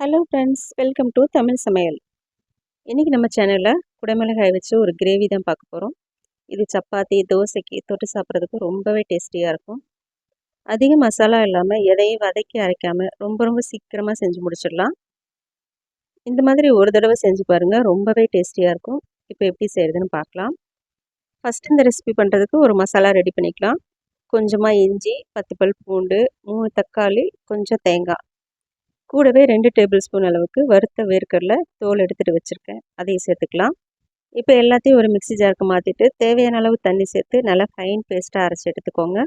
Hello friends welcome to Tamil சமையல் இன்றைக்கி நம்ம சேனலில் குடமிளகாய் வச்சு ஒரு கிரேவி தான் பார்க்க போகிறோம் இது சப்பாத்தி தோசைக்கு தொட்டு சாப்பிட்றதுக்கு ரொம்பவே டேஸ்டியாக இருக்கும். அதிக மசாலா இல்லாமல் எதையும் வதக்கி அரைக்காமல் ரொம்ப ரொம்ப சீக்கிரமாக செஞ்சு முடிச்சிடலாம். இந்த மாதிரி ஒரு தடவை செஞ்சு பாருங்கள் ரொம்பவே டேஸ்டியாக இருக்கும். இப்போ எப்படி செய்கிறதுன்னு பார்க்கலாம். ஃபஸ்ட்டு இந்த ரெசிபி பண்ணுறதுக்கு ஒரு மசாலா ரெடி பண்ணிக்கலாம். கொஞ்சமாக இஞ்சி பத்து பல் பூண்டு மூணு தக்காளி கொஞ்சம் தேங்காய். கூடவே ரெண்டு டேபிள் ஸ்பூன் அளவுக்கு வறுத்த வேர்க்கடல தோல் எடுத்துகிட்டு வச்சுருக்கேன். அதையும் சேர்த்துக்கலாம். இப்போ எல்லாத்தையும் ஒரு மிக்சி ஜாருக்கு மாற்றிட்டு தேவையான அளவு தண்ணி சேர்த்து நல்லா ஃபைன் பேஸ்ட்டாக அரைச்சி எடுத்துக்கோங்க.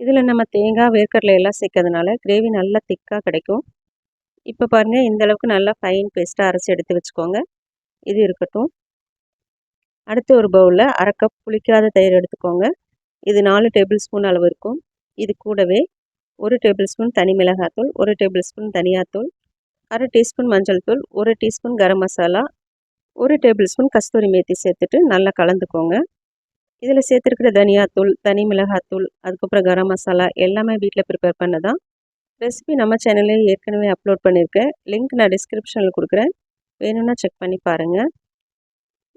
இதில் நம்ம தேங்காய் வேர்க்கடலை எல்லாம் சேர்க்கறதுனால கிரேவி நல்லா திக்காக கிடைக்கும். இப்போ பாருங்கள் இந்த அளவுக்கு நல்லா ஃபைன் பேஸ்ட்டாக அரைச்சி எடுத்து வச்சுக்கோங்க. இது இருக்கட்டும். அடுத்து ஒரு பவுலில் அரை கப் புளிக்காத தயிர் எடுத்துக்கோங்க. இது நாலு டேபிள் ஸ்பூன் அளவு இருக்கும். இது கூடவே ஒரு டேபிள் ஸ்பூன் தனி மிளகாத்தூள் ஒரு டேபிள் ஸ்பூன் தனியாத்தூள் அரை டீஸ்பூன் மஞ்சள் தூள் ஒரு டீஸ்பூன் கரம் மசாலா ஒரு டேபிள் ஸ்பூன் கஸ்தூரி மேத்தி சேர்த்துட்டு நல்லா கலந்துக்கோங்க. இதில் சேர்த்துருக்கிற தனியாத்தூள் தனி மிளகாத்தூள் அதுக்கப்புறம் கரம் மசாலா எல்லாமே வீட்டில் ப்ரிப்பேர் பண்ணதான். ரெசிபி நம்ம சேனல்லே ஏற்கனவே அப்லோட் பண்ணியிருக்கேன். லிங்க் நான் டிஸ்கிரிப்ஷனில் கொடுக்குறேன். வேணும்னா செக் பண்ணி பாருங்கள்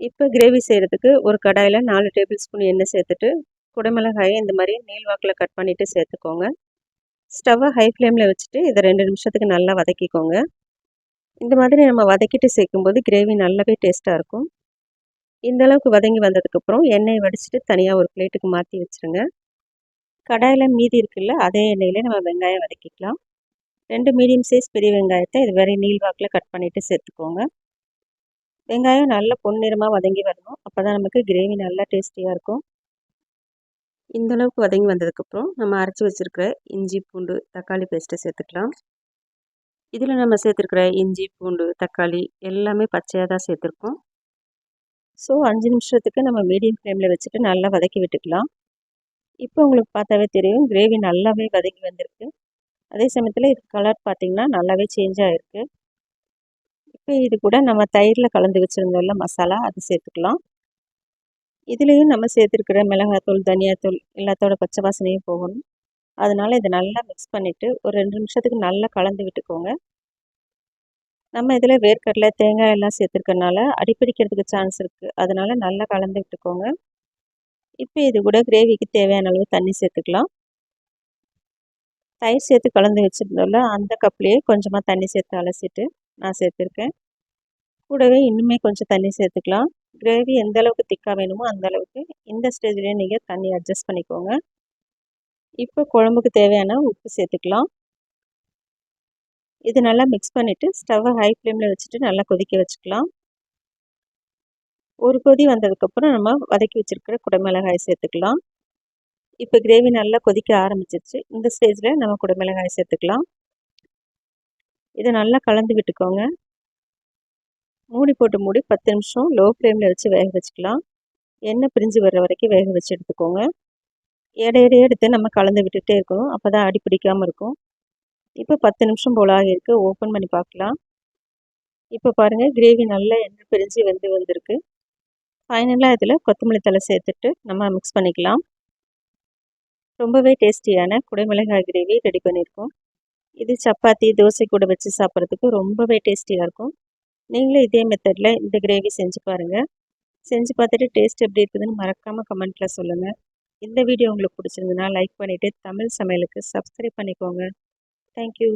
இப்போ கிரேவி செய்கிறதுக்கு ஒரு கடாயில் நாலு டேபிள் ஸ்பூன் எண்ணெய் சேர்த்துட்டு குடமிளகாயை இந்த மாதிரி நீள்வாக்கில் கட் பண்ணிவிட்டு சேர்த்துக்கோங்க. ஸ்டவ்வை ஹை ஃப்ளேமில் வச்சுட்டு இதை ரெண்டு நிமிஷத்துக்கு நல்லா வதக்கிக்கோங்க. இந்த மாதிரி நம்ம வதக்கிட்டு சேர்க்கும்போது கிரேவி நல்லாவே டேஸ்ட்டாக இருக்கும். இந்த அளவுக்கு வதங்கி வந்ததுக்கப்புறம் எண்ணெயை வடிச்சிட்டு தனியாக ஒரு பிளேட்டுக்கு மாற்றி வச்சுருங்க. கடாயில் மீதி இருக்குல்ல அதே எண்ணெயில் நம்ம வெங்காயம் வதக்கிக்கலாம். ரெண்டு மீடியம் சைஸ் பெரிய வெங்காயத்தை இது வரை நீள்வாக்கில் கட் பண்ணிவிட்டு சேர்த்துக்கோங்க. வெங்காயம் நல்லா பொன்னிறமாக வதங்கி வரணும். அப்போ தான் நமக்கு கிரேவி நல்லா டேஸ்டியாக இருக்கும். இந்தளவுக்கு வதங்கி வந்ததுக்கப்புறம் நம்ம அரைச்சி வச்சுருக்கிற இஞ்சி பூண்டு தக்காளி பேஸ்ட்டை சேர்த்துக்கலாம். இதில் நம்ம சேர்த்துருக்குற இஞ்சி பூண்டு தக்காளி எல்லாமே பச்சையாக தான் சேர்த்துருக்கோம். ஸோ அஞ்சு நிமிஷத்துக்கு நம்ம மீடியம் ஃப்ளேமில் வச்சுட்டு நல்லா வதக்கி விட்டுக்கலாம். இப்போ உங்களுக்கு பார்த்தாவே தெரியும் கிரேவி நல்லாவே வதங்கி வந்திருக்கு. அதே சமயத்தில் இது கலர் பார்த்திங்கன்னா நல்லாவே சேஞ்ச் ஆகிருக்கு இப்போ இது கூட நம்ம தயிரில் கலந்து வச்சுருந்தோம்ல மசாலா அது சேர்த்துக்கலாம். இதுலேயும் நம்ம சேர்த்துருக்கிற மிளகாத்தூள் தனியாத்தூள் எல்லாத்தோட பச்சை வாசனையும் போகணும். அதனால் இதை நல்லா மிக்ஸ் பண்ணிவிட்டு ஒரு ரெண்டு நிமிஷத்துக்கு நல்லா கலந்து விட்டுக்கோங்க. நம்ம இதில் வேர்க்கடலை தேங்காய் எல்லாம் சேர்த்துருக்கனால அடிப்பிடிக்கிறதுக்கு சான்ஸ் இருக்குது அதனால் நல்லா கலந்து விட்டுக்கோங்க. இப்போ இது கூட கிரேவிக்கு தேவையான அளவு தண்ணி சேர்த்துக்கலாம். தயிர் சேர்த்து கலந்து வச்சுருந்தோம்ல அந்த கப்லேயே கொஞ்சமாக தண்ணி சேர்த்து அலசிட்டு நான் சேர்த்துருக்கேன். கூடவே இன்னுமே கொஞ்சம் தண்ணி சேர்த்துக்கலாம். கிரேவி எந்த அளவுக்கு திக்காக வேணுமோ அந்த அளவுக்கு இந்த ஸ்டேஜ்லேயே நீங்கள் தண்ணி அட்ஜஸ்ட் பண்ணிக்கோங்க. இப்போ குழம்புக்கு தேவையான உப்பு சேர்த்துக்கலாம். இது நல்லா மிக்ஸ் பண்ணிவிட்டு ஸ்டவ்வை ஹை ஃப்ளேமில் வச்சுட்டு நல்லா கொதிக்க வச்சுக்கலாம். ஒரு கொதி வந்ததுக்கப்புறம் நம்ம வதக்கி வச்சுருக்கிற குடமிளகாய் சேர்த்துக்கலாம். இப்போ கிரேவி நல்லா கொதிக்க ஆரம்பிச்சிருச்சு. இந்த ஸ்டேஜில் நம்ம குடமிளகாய் சேர்த்துக்கலாம். இதை நல்லா கலந்து விட்டுக்கோங்க. மூடி போட்டு மூடி பத்து நிமிஷம் லோ ஃப்ளேமில் வச்சு வேக வச்சுக்கலாம். எண்ணெய் பிரிஞ்சு வர்ற வரைக்கும் வேக வச்சு எடுத்துக்கோங்க. இடையிடையே எடுத்து நம்ம கலந்து விட்டுகிட்டே இருக்கணும். அப்போ தான் அடி பிடிக்காமல் இருக்கும். இப்போ பத்து நிமிஷம் போல் ஆகியிருக்கு. ஓப்பன் பண்ணி பார்க்கலாம். இப்போ பாருங்கள் கிரேவி நல்லா எண்ணெய் பிரிஞ்சு வெந்து வந்திருக்கு. ஃபைனலாக இதில் கொத்தமல்லி தலை சேர்த்துட்டு நம்ம மிக்ஸ் பண்ணிக்கலாம். ரொம்பவே டேஸ்டியான குடைமிளகாய் கிரேவி ரெடி பண்ணியிருக்கோம். இது சப்பாத்தி தோசை கூட வச்சு சாப்பிட்றதுக்கு ரொம்பவே டேஸ்டியாக இருக்கும். நீங்களும் இதே மெத்தடில் இந்த கிரேவி செஞ்சு பாருங்கள் செஞ்சு பார்த்துட்டு டேஸ்ட் எப்படி இருக்குதுன்னு மறக்காமல் கமெண்ட்டில் சொல்லுங்கள் இந்த வீடியோ உங்களுக்கு பிடிச்சிருந்ததுன்னா லைக் பண்ணிவிட்டு தமிழ் சமையலுக்கு சப்ஸ்கிரைப் பண்ணிக்கோங்க. தேங்க்யூ